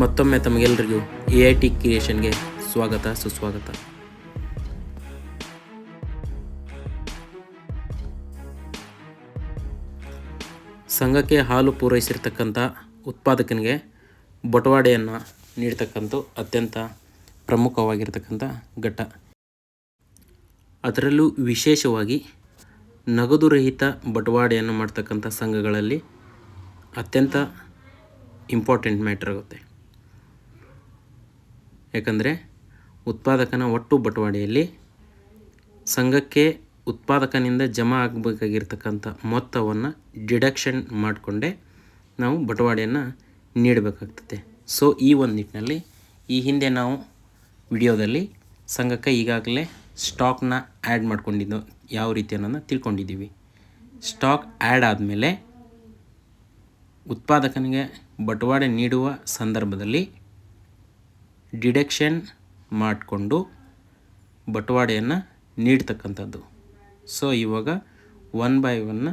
ಮತ್ತೊಮ್ಮೆ ತಮಗೆಲ್ಲರಿಗೂ A I T ಕ್ರಿಯೇಷನ್ಗೆ ಸ್ವಾಗತ, ಸುಸ್ವಾಗತ. ಸಂಘಕ್ಕೆ ಹಾಲು ಪೂರೈಸಿರ್ತಕ್ಕಂಥ ಉತ್ಪಾದಕನಿಗೆ ಬಟವಾಡೆಯನ್ನು ನೀಡ್ತಕ್ಕಂಥ ಅತ್ಯಂತ ಪ್ರಮುಖವಾಗಿರ್ತಕ್ಕಂಥ ಘಟ್ಟ. ಅದರಲ್ಲೂ ವಿಶೇಷವಾಗಿ ನಗದು ರಹಿತ ಬಟವಾಡೆಯನ್ನು ಮಾಡ್ತಕ್ಕಂಥ ಸಂಘಗಳಲ್ಲಿ ಅತ್ಯಂತ ಇಂಪಾರ್ಟೆಂಟ್ ಮ್ಯಾಟ್ರ್ ಆಗುತ್ತೆ. ಯಾಕಂದರೆ ಉತ್ಪಾದಕನ ಒಟ್ಟು ಬಟವಾಡೆಯಲ್ಲಿ ಸಂಘಕ್ಕೆ ಉತ್ಪಾದಕನಿಂದ ಜಮಾ ಆಗಬೇಕಾಗಿರ್ತಕ್ಕಂಥ ಮೊತ್ತವನ್ನು ಡಿಡಕ್ಷನ್ ಮಾಡಿಕೊಂಡೇ ನಾವು ಬಟವಾಡೆಯನ್ನು ನೀಡಬೇಕಾಗ್ತದೆ. ಸೊ ಈ ಒಂದು ನಿಟ್ಟಿನಲ್ಲಿ ಈ ಹಿಂದೆ ನಾವು ವಿಡಿಯೋದಲ್ಲಿ ಸಂಘಕ್ಕೆ ಈಗಾಗಲೇ ಸ್ಟಾಕ್ನ ಆ್ಯಡ್ ಮಾಡ್ಕೊಂಡಿದ್ದು ಯಾವ ರೀತಿ ಅನ್ನೋದನ್ನ ತಿಳ್ಕೊಂಡಿದ್ದೀವಿ. ಸ್ಟಾಕ್ ಆ್ಯಡ್ ಆದಮೇಲೆ ಉತ್ಪಾದಕನಿಗೆ ಬಟವಾಡೆ ನೀಡುವ ಸಂದರ್ಭದಲ್ಲಿ ಡಿಡಕ್ಷನ್ ಮಾಡಿಕೊಂಡು ಬಟವಾಡೆಯನ್ನು ನೀಡ್ತಕ್ಕಂಥದ್ದು. ಸೊ ಇವಾಗ ಒನ್ ಬೈ ಒನ್ನ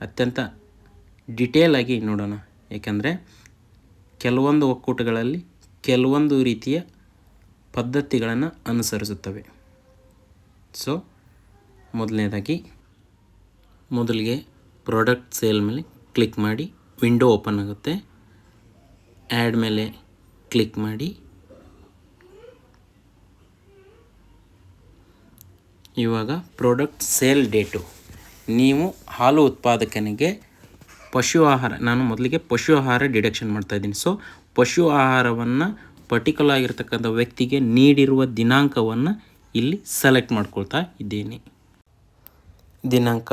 ಅತ್ಯಂತ ಡಿಟೇಲಾಗಿ ನೋಡೋಣ. ಏಕೆಂದರೆ ಕೆಲವೊಂದು ಒಕ್ಕೂಟಗಳಲ್ಲಿ ಕೆಲವೊಂದು ರೀತಿಯ ಪದ್ಧತಿಗಳನ್ನು ಅನುಸರಿಸುತ್ತವೆ. ಸೊ ಮೊದಲನೇದಾಗಿ ಮೊದಲಿಗೆ ಪ್ರಾಡಕ್ಟ್ ಸೇಲ್ ಮೇಲೆ ಕ್ಲಿಕ್ ಮಾಡಿ ವಿಂಡೋ ಓಪನ್ ಆಗುತ್ತೆ. ಆ್ಯಡ್ ಮೇಲೆ ಕ್ಲಿಕ್ ಮಾಡಿ ಇವಾಗ ಪ್ರಾಡಕ್ಟ್ ಸೇಲ್ ಡೇಟು ನೀವು ಹಾಲು ಉತ್ಪಾದಕನಿಗೆ ಪಶು ಆಹಾರ, ನಾನು ಮೊದಲಿಗೆ ಪಶು ಆಹಾರ ಡಿಡಕ್ಷನ್ ಮಾಡ್ತಾಯಿದ್ದೀನಿ ಸೊ ಪಶು ಆಹಾರವನ್ನು ಪರ್ಟಿಕ್ಯುಲರ್ ಆಗಿರ್ತಕ್ಕಂಥ ವ್ಯಕ್ತಿಗೆ ನೀಡಿರುವ ದಿನಾಂಕವನ್ನು ಇಲ್ಲಿ ಸೆಲೆಕ್ಟ್ ಮಾಡ್ಕೊಳ್ತಾ ಇದ್ದೀನಿ. ದಿನಾಂಕ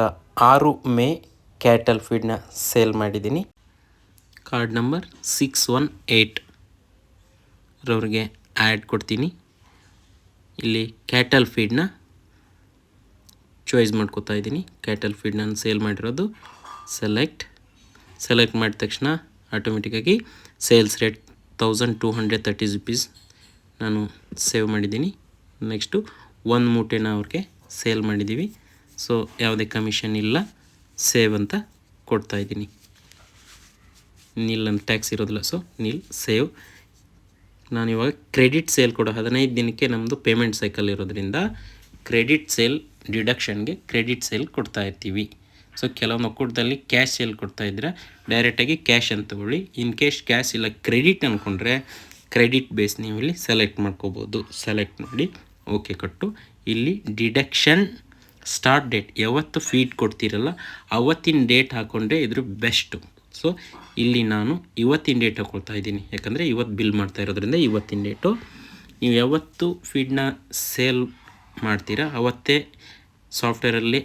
ಆರು ಮೇ ಕ್ಯಾಟಲ್ ಫೀಡ್ನ ಸೇಲ್ ಮಾಡಿದ್ದೀನಿ. Card number six one eight ರವ್ರಿಗೆ add ಕೊಡ್ತೀನಿ. ಇಲ್ಲಿ ಕ್ಯಾಟಲ್ ಫೀಡ್ನ ಚಾಯ್ಸ್ ಮಾಡ್ಕೋತಾ ಇದ್ದೀನಿ. ಕ್ಯಾಟಲ್ ಫೀಡ್ ನಾನು ಸೇಲ್ ಮಾಡಿರೋದು. ಸೆಲೆಕ್ಟ್ ಸೆಲೆಕ್ಟ್ ಮಾಡಿದ ತಕ್ಷಣ ಆಟೋಮೆಟಿಕ್ಕಾಗಿ sales rate thousand two hundred thirty rupees ನಾನು ಸೇವ್ ಮಾಡಿದ್ದೀನಿ. ನೆಕ್ಸ್ಟು ಒಂದು ಮೂಟೆನ ಅವ್ರಿಗೆ ಸೇಲ್ ಮಾಡಿದ್ದೀವಿ. ಸೊ ಯಾವುದೇ ಕಮಿಷನ್ ಇಲ್ಲ. ಸೇವ್ ಅಂತ ಕೊಡ್ತಾ ಇದ್ದೀನಿ. ನೀಲ್ ಅಂತ ಟ್ಯಾಕ್ಸ್ ಇರೋದಿಲ್ಲ. ಸೊ ನೀಲ್ ಸೇವ್ ನಾನು ಇವಾಗ ಕ್ರೆಡಿಟ್ ಸೇಲ್ ಕೊಡೋ ಹದಿನೈದು ದಿನಕ್ಕೆ ನಮ್ಮದು ಪೇಮೆಂಟ್ ಸೈಕಲ್ ಇರೋದ್ರಿಂದ ಕ್ರೆಡಿಟ್ ಸೇಲ್ ಡಿಡಕ್ಷನ್ಗೆ ಕ್ರೆಡಿಟ್ ಸೇಲ್ ಕೊಡ್ತಾ ಇರ್ತೀವಿ. ಸೊ ಕೆಲವೊಂದು ಒಕ್ಕೂಟದಲ್ಲಿ ಕ್ಯಾಶ್ ಸೇಲ್ ಕೊಡ್ತಾ ಇದ್ದರೆ ಡೈರೆಕ್ಟಾಗಿ ಕ್ಯಾಶ್ ಅಂತ ತೊಗೊಳ್ಳಿ. ಇನ್ ಕೇಸ್ ಕ್ಯಾಶ್ ಇಲ್ಲ, ಕ್ರೆಡಿಟ್ ಅಂದ್ಕೊಂಡ್ರೆ ಕ್ರೆಡಿಟ್ ಬೇಸ್ ನೀವು ಇಲ್ಲಿ ಸೆಲೆಕ್ಟ್ ಮಾಡ್ಕೋಬೋದು. ಸೆಲೆಕ್ಟ್ ಮಾಡಿ, ಓಕೆ ಕೊಟ್ಟು. ಇಲ್ಲಿ ಡಿಡಕ್ಷನ್ ಸ್ಟಾರ್ಟ್ ಡೇಟ್, ಯಾವತ್ತು ಫೀಡ್ ಕೊಡ್ತೀರಲ್ಲ ಅವತ್ತಿನ ಡೇಟ್ ಹಾಕ್ಕೊಂಡ್ರೆ ಇದ್ರ ಬೆಸ್ಟು. ಸೊ ಇಲ್ಲಿ ನಾನು ಇವತ್ತಿನ ಡೇಟ್ ಹಾಕ್ಕೊಳ್ತಾ ಇದ್ದೀನಿ. ಯಾಕಂದರೆ ಇವತ್ತು ಬಿಲ್ ಮಾಡ್ತಾ ಇರೋದ್ರಿಂದ ಇವತ್ತಿನ ಡೇಟು. ನೀವು ಯಾವತ್ತು ಫೀಡ್ನ ಸೇಲ್ ಮಾಡ್ತೀರಾ ಅವತ್ತೇ ಸಾಫ್ಟ್ವೇರಲ್ಲಿ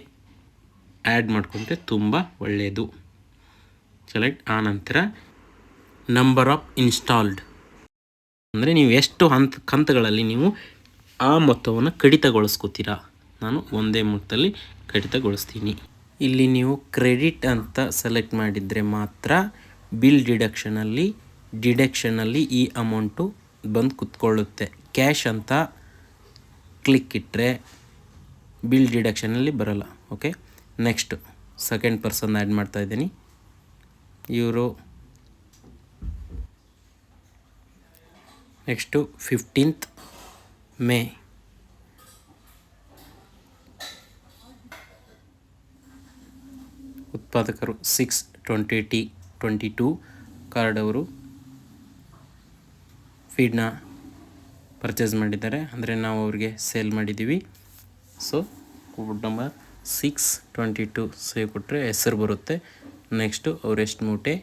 ಆ್ಯಡ್ ಮಾಡಿಕೊಂಡ್ರೆ ತುಂಬ ಒಳ್ಳೆಯದು. ಸೆಲೆಕ್ಟ್ ಆನಂತರ ನಂಬರ್ ಆಫ್ ಇನ್ಸ್ಟಾಲ್ಡ್. ಅಂದರೆ ನೀವು ಎಷ್ಟು ಹಂತ, ಕಂತುಗಳಲ್ಲಿ ನೀವು ಆ ಮೊತ್ತವನ್ನು ಕಡಿತಗೊಳಿಸ್ಕೋತೀರಾ? ನಾನು ಒಂದೇ ಮೊತ್ತದಲ್ಲಿ ಕಡಿತಗೊಳಿಸ್ತೀನಿ. ಇಲ್ಲಿ ನೀವು ಕ್ರೆಡಿಟ್ ಅಂತ ಸೆಲೆಕ್ಟ್ ಮಾಡಿದರೆ ಮಾತ್ರ ಬಿಲ್ ಡಿಡಕ್ಷನಲ್ಲಿ ಡಿಡಕ್ಷನಲ್ಲಿ ಈ ಅಮೌಂಟು ಬಂದು ಕುತ್ಕೊಳ್ಳುತ್ತೆ. ಕ್ಯಾಶ್ ಅಂತ ಕ್ಲಿಕ್ ಇಟ್ಟರೆ ಬಿಲ್ ಡಿಡಕ್ಷನಲ್ಲಿ ಬರೋಲ್ಲ okay next second person add ಮಾಡ್ತಾ ಇದ್ದೀನಿ. ಇವರು ನೆಕ್ಸ್ಟು ಫಿಫ್ಟೀನ್ತ್ ಮೇ ಉತ್ಪಾದಕರು six twenty T twenty two card ಅವರು ಫೀಡ್ನ ಪರ್ಚೇಸ್ ಮಾಡಿದ್ದಾರೆ. ಅಂದರೆ ನಾವು ಅವ್ರಿಗೆ ಸೇಲ್ ಮಾಡಿದ್ದೀವಿ. So code number six twenty two save ಕೊಟ್ಟರೆ ಹೆಸರು ಬರುತ್ತೆ. ನೆಕ್ಸ್ಟು ಅವ್ರು ಎಷ್ಟು ಮೂಟೆ?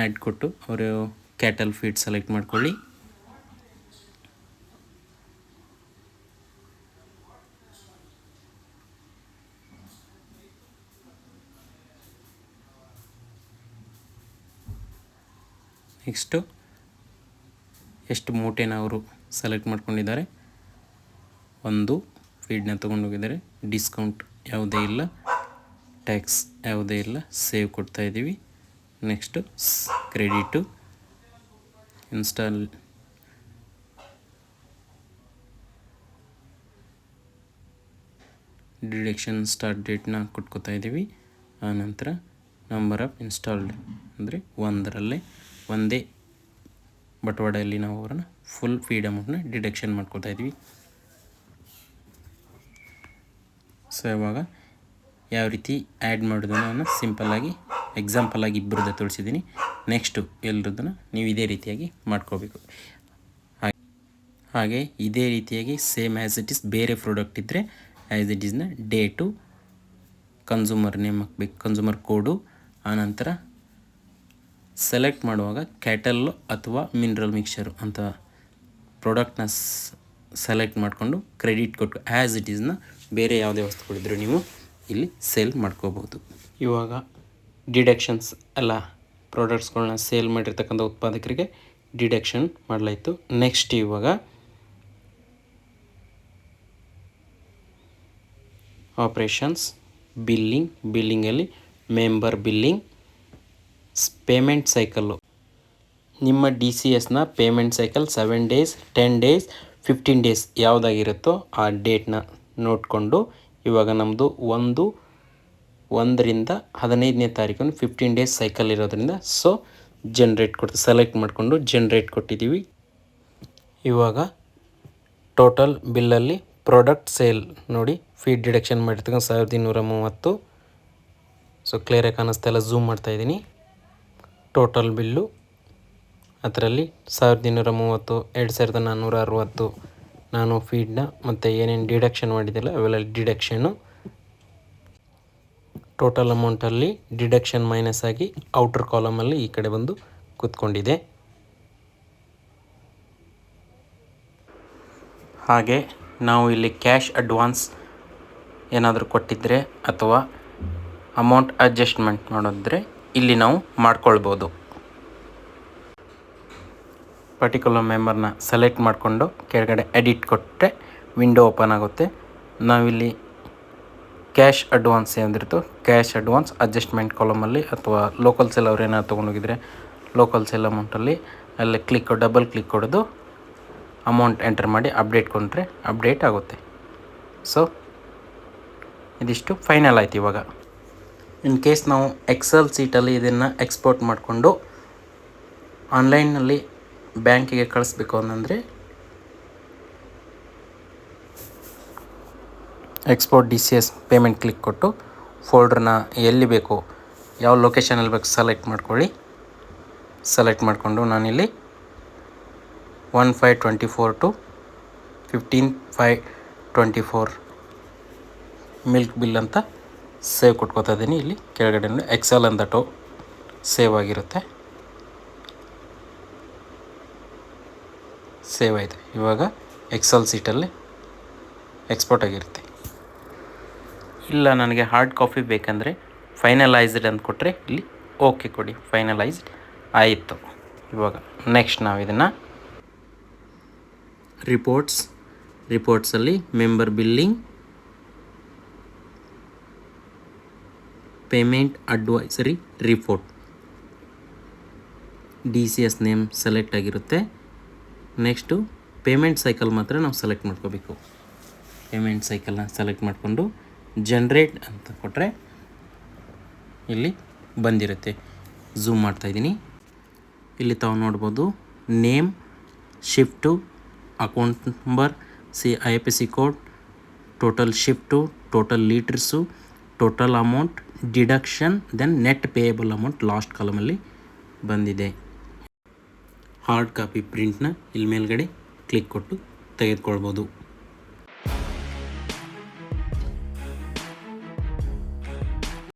ಆ್ಯಡ್ ಕೊಟ್ಟು ಅವರು ಕ್ಯಾಟಲ್ ಫೀಡ್ ಸೆಲೆಕ್ಟ್ ಮಾಡ್ಕೊಳ್ಳಿ. ನೆಕ್ಸ್ಟು ಎಷ್ಟು ಮೂಟೆನ ಅವರು ಸೆಲೆಕ್ಟ್ ಮಾಡ್ಕೊಂಡಿದ್ದಾರೆ? ಒಂದು ಫೀಡ್ನ ತೊಗೊಂಡೋಗಿದ್ದಾರೆ. ಡಿಸ್ಕೌಂಟ್ ಯಾವುದೇ ಇಲ್ಲ. ಟ್ಯಾಕ್ಸ್ ಯಾವುದೇ ಇಲ್ಲ. ಸೇವ್ ಕೊಡ್ತಾ ಇದ್ದೀವಿ. Next credit install deduction start ಡೇಟ್ನ ಕೊಟ್ಕೋತಾ ಇದ್ದೀವಿ. ಆನಂತರ ನಂಬರ್ ಆಫ್ ಇನ್ಸ್ಟಾಲ್ಡ್ ಅಂದರೆ ಒಂದರಲ್ಲೇ ಒಂದೇ ಬಟವಾಡೆಯಲ್ಲಿ ನಾವು ಅವರನ್ನು ಫುಲ್ ಫೀಡ್ ಅಮೌಂಟ್ನ ಡಿಡಕ್ಷನ್ ಮಾಡ್ಕೊತಾ ಇದ್ವಿ ಸೊ ಇವಾಗ ಯಾವ ರೀತಿ ಆ್ಯಡ್ ಮಾಡೋದನ್ನು ನಾನು ಸಿಂಪಲ್ಲಾಗಿ ಎಕ್ಸಾಂಪಲಾಗಿ ಇಬ್ಬರದ್ದು ತೋರಿಸಿದ್ದೀನಿ. ನೆಕ್ಸ್ಟು ಎಲ್ಲರದ್ದನ್ನು ನೀವು ಇದೇ ರೀತಿಯಾಗಿ ಮಾಡ್ಕೋಬೇಕು. ಹಾಗೆ ಹಾಗೆ ಇದೇ ರೀತಿಯಾಗಿ ಸೇಮ್ ಆ್ಯಸ್ ಇಟ್ ಇಸ್ ಬೇರೆ ಪ್ರಾಡಕ್ಟ್ ಇದ್ದರೆ ಆ್ಯಸ್ ಇಟ್ ಈಸ್ನ ಡೇಟು ಕನ್ಸೂಮರ್ ನೇಮ್ ಹಾಕ್ಬೇಕು. ಕನ್ಸೂಮರ್ ಕೋಡು ಆನಂತರ ಸೆಲೆಕ್ಟ್ ಮಾಡುವಾಗ ಕ್ಯಾಟಲ್ಲು ಅಥವಾ ಮಿನರಲ್ ಮಿಕ್ಸರು ಅಂತ ಪ್ರಾಡಕ್ಟ್ನ ಸೆಲೆಕ್ಟ್ ಮಾಡಿಕೊಂಡು ಕ್ರೆಡಿಟ್ ಕೊಟ್ಟು ಆ್ಯಸ್ ಇಟ್ ಈಸ್ನ ಬೇರೆ ಯಾವುದೇ ವಸ್ತುಗಳಿದ್ದರೂ ನೀವು ಇಲ್ಲಿ ಸೇಲ್ ಮಾಡ್ಕೋಬೋದು. ಇವಾಗ ಡಿಡಕ್ಷನ್ಸ್ ಎಲ್ಲ ಪ್ರಾಡಕ್ಟ್ಸ್ಗಳನ್ನ ಸೇಲ್ ಮಾಡಿರ್ತಕ್ಕಂಥ ಉತ್ಪಾದಕರಿಗೆ ಡಿಡಕ್ಷನ್ ಮಾಡಲಾಯಿತು. ನೆಕ್ಸ್ಟ್ ಇವಾಗ ಆಪ್ರೇಷನ್ಸ್, ಬಿಲ್ಲಿಂಗ್, ಬಿಲ್ಲಿಂಗಲ್ಲಿ ಮೆಂಬರ್ ಬಿಲ್ಲಿಂಗ್, ಪೇಮೆಂಟ್ ಸೈಕಲ್ಲು. ನಿಮ್ಮ ಡಿ ಸಿ ಎಸ್ನ payment cycle seven days, ten days, fifteen days ಯಾವುದಾಗಿರುತ್ತೋ ಆ ಡೇಟ್ನ ನೋಡಿಕೊಂಡು ಇವಾಗ ನಮ್ಮದು ಒಂದು, ಒಂದರಿಂದ ಹದಿನೈದನೇ ತಾರೀಕು ಫಿಫ್ಟೀನ್ ಡೇಸ್ ಸೈಕಲ್ ಇರೋದ್ರಿಂದ ಸೊ ಜನ್ರೇಟ್ ಕೊಡ್ತೀವಿ ಸೆಲೆಕ್ಟ್ ಮಾಡಿಕೊಂಡು ಜನ್ರೇಟ್ ಕೊಟ್ಟಿದ್ದೀವಿ. ಇವಾಗ ಟೋಟಲ್ ಬಿಲ್ಲಲ್ಲಿ ಪ್ರಾಡಕ್ಟ್ ಸೇಲ್ ನೋಡಿ ಫೀಡ್ ಡಿಡಕ್ಷನ್ ಮಾಡಿರ್ತಕ್ಕಂಥ ಸಾವಿರದ ಇನ್ನೂರ ಮೂವತ್ತು. ಸೊ ಕ್ಲಿಯರಾಗಿ ಕಾಣಿಸ್ತಾ ಇಲ್ಲ ಝೂಮ್ ಮಾಡ್ತಾಯಿದ್ದೀನಿ ಟೋಟಲ್ ಬಿಲ್ಲು ಅದರಲ್ಲಿ ಸಾವಿರದ ಇನ್ನೂರ ಮೂವತ್ತು, ಎರಡು ಸಾವಿರದ ನಾನ್ನೂರ ಅರವತ್ತು. ನಾನು ಫೀಡ್ನ ಮತ್ತು ಏನೇನು ಡಿಡಕ್ಷನ್ ಮಾಡಿದ್ದಿಲ್ಲ, ಅವೆಲ್ಲ ಡಿಡಕ್ಷನ್ನು ಟೋಟಲ್ ಅಮೌಂಟಲ್ಲಿ ಡಿಡಕ್ಷನ್ ಮೈನಸ್ ಆಗಿ ಔಟ್ರ್ ಕಾಲಮಲ್ಲಿ ಈ ಕಡೆ ಬಂದು ಕೂತ್ಕೊಂಡಿದೆ. ಹಾಗೆ ನಾವು ಇಲ್ಲಿ ಕ್ಯಾಶ್ ಅಡ್ವಾನ್ಸ್ ಏನಾದರೂ ಕೊಟ್ಟಿದ್ದರೆ ಅಥವಾ ಅಮೌಂಟ್ ಅಡ್ಜಸ್ಟ್ಮೆಂಟ್ ಮಾಡಿದ್ರೆ ಇಲ್ಲಿ ನಾವು ಮಾಡ್ಕೊಳ್ಬೋದು. ಪರ್ಟಿಕ್ಯುಲರ್ ಮೆಂಬರ್ನ ಸೆಲೆಕ್ಟ್ ಮಾಡಿಕೊಂಡು ಕೆಳಗಡೆ ಎಡಿಟ್ ಕೊಟ್ಟರೆ ವಿಂಡೋ ಓಪನ್ ಆಗುತ್ತೆ. ನಾವಿಲ್ಲಿ ಕ್ಯಾಶ್ ಅಡ್ವಾನ್ಸ್ ಏನಿರ್ತು ಕ್ಯಾಶ್ ಅಡ್ವಾನ್ಸ್ ಅಡ್ಜಸ್ಟ್ಮೆಂಟ್ ಕಾಲಮಲ್ಲಿ ಅಥವಾ ಲೋಕಲ್ ಸೆಲ್ ಅವ್ರು ಏನಾದ್ರು ತೊಗೊಂಡೋಗಿದ್ರೆ ಲೋಕಲ್ ಸೆಲ್ ಅಮೌಂಟಲ್ಲಿ ಅಲ್ಲಿ ಕ್ಲಿಕ್ ಡಬಲ್ ಕ್ಲಿಕ್ ಹೊಡೆದು ಅಮೌಂಟ್ ಎಂಟರ್ ಮಾಡಿ ಅಪ್ಡೇಟ್ ಕೊಂಡ್ರೆ ಅಪ್ಡೇಟ್ ಆಗುತ್ತೆ. ಸೊ ಇದಿಷ್ಟು ಫೈನಲ್ ಆಯ್ತು ಇವಾಗ. ಇನ್ ಕೇಸ್ ನಾವು ಎಕ್ಸೆಲ್ ಸೀಟಲ್ಲಿ ಇದನ್ನು ಎಕ್ಸ್ಪೋರ್ಟ್ ಮಾಡಿಕೊಂಡು ಆನ್ಲೈನಲ್ಲಿ ಬ್ಯಾಂಕಿಗೆ ಕಳಿಸ್ಬೇಕು ಅಂತಂದರೆ export D C S payment click ಕೊಟ್ಟು ಫೋಲ್ಡ್ರನ್ನ ಎಲ್ಲಿ ಬೇಕು ಯಾವ ಲೊಕೇಶನಲ್ಲಿ ಬೇಕು ಸೆಲೆಕ್ಟ್ ಮಾಡ್ಕೊಳ್ಳಿ. ಸೆಲೆಕ್ಟ್ ಮಾಡಿಕೊಂಡು ನಾನಿಲ್ಲಿ one five twenty four to fifteen five twenty four milk bill ಅಂತ ಸೇವ್ ಕೊಟ್ಕೋತಾ ಇದ್ದೀನಿ. ಇಲ್ಲಿ ಕೆಳಗಡೆ ಎಕ್ಸೆಲ್ ಅಂತ ಟೋ ಸೇವ್ ಆಗಿರುತ್ತೆ. ಸೇವ್ ಆಯಿತು. ಇವಾಗ ಎಕ್ಸಲ್ ಸೀಟಲ್ಲಿ ಎಕ್ಸ್ಪೋರ್ಟ್ ಆಗಿರುತ್ತೆ. ಇಲ್ಲ, ನನಗೆ ಹಾರ್ಡ್ ಕಾಪಿ ಬೇಕಂದರೆ ಫೈನಲೈಸ್ಡ್ ಅಂತ ಕೊಟ್ಟರೆ ಇಲ್ಲಿ ಓಕೆ ಕೊಡಿ. ಫೈನಲೈಸ್ಡ್ ಆಯಿತು. ಇವಾಗ ನೆಕ್ಸ್ಟ್ ನಾವು ಇದನ್ನು reports ರಿಪೋರ್ಟ್ಸಲ್ಲಿ member billing payment advisory report D C S name select ಆಗಿರುತ್ತೆ. ನೆಕ್ಸ್ಟು ಪೇಮೆಂಟ್ ಸೈಕಲ್ ಮಾತ್ರ ನಾವು ಸೆಲೆಕ್ಟ್ ಮಾಡ್ಕೋಬೇಕು. ಪೇಮೆಂಟ್ ಸೈಕಲ್ನ ಸೆಲೆಕ್ಟ್ ಮಾಡಿಕೊಂಡು ಜನ್ರೇಟ್ ಅಂತ ಕೊಟ್ಟರೆ ಇಲ್ಲಿ ಬಂದಿರುತ್ತೆ. ಝೂಮ್ ಮಾಡ್ತಾಯಿದ್ದೀನಿ ಇಲ್ಲಿ ತಾವು ನೋಡ್ಬೋದು name shift account number C I P C code total shift total litres total amount deduction then net payable amount last ಕಾಲಮಲ್ಲಿ ಬಂದಿದೆ. ಹಾರ್ಡ್ ಕಾಪಿ ಪ್ರಿಂಟ್ನ ಇಲ್ಲಿ ಮೇಲ್ಗಡೆ ಕ್ಲಿಕ್ ಕೊಟ್ಟು ತೆಗೆದುಕೊಳ್ಬೋದು.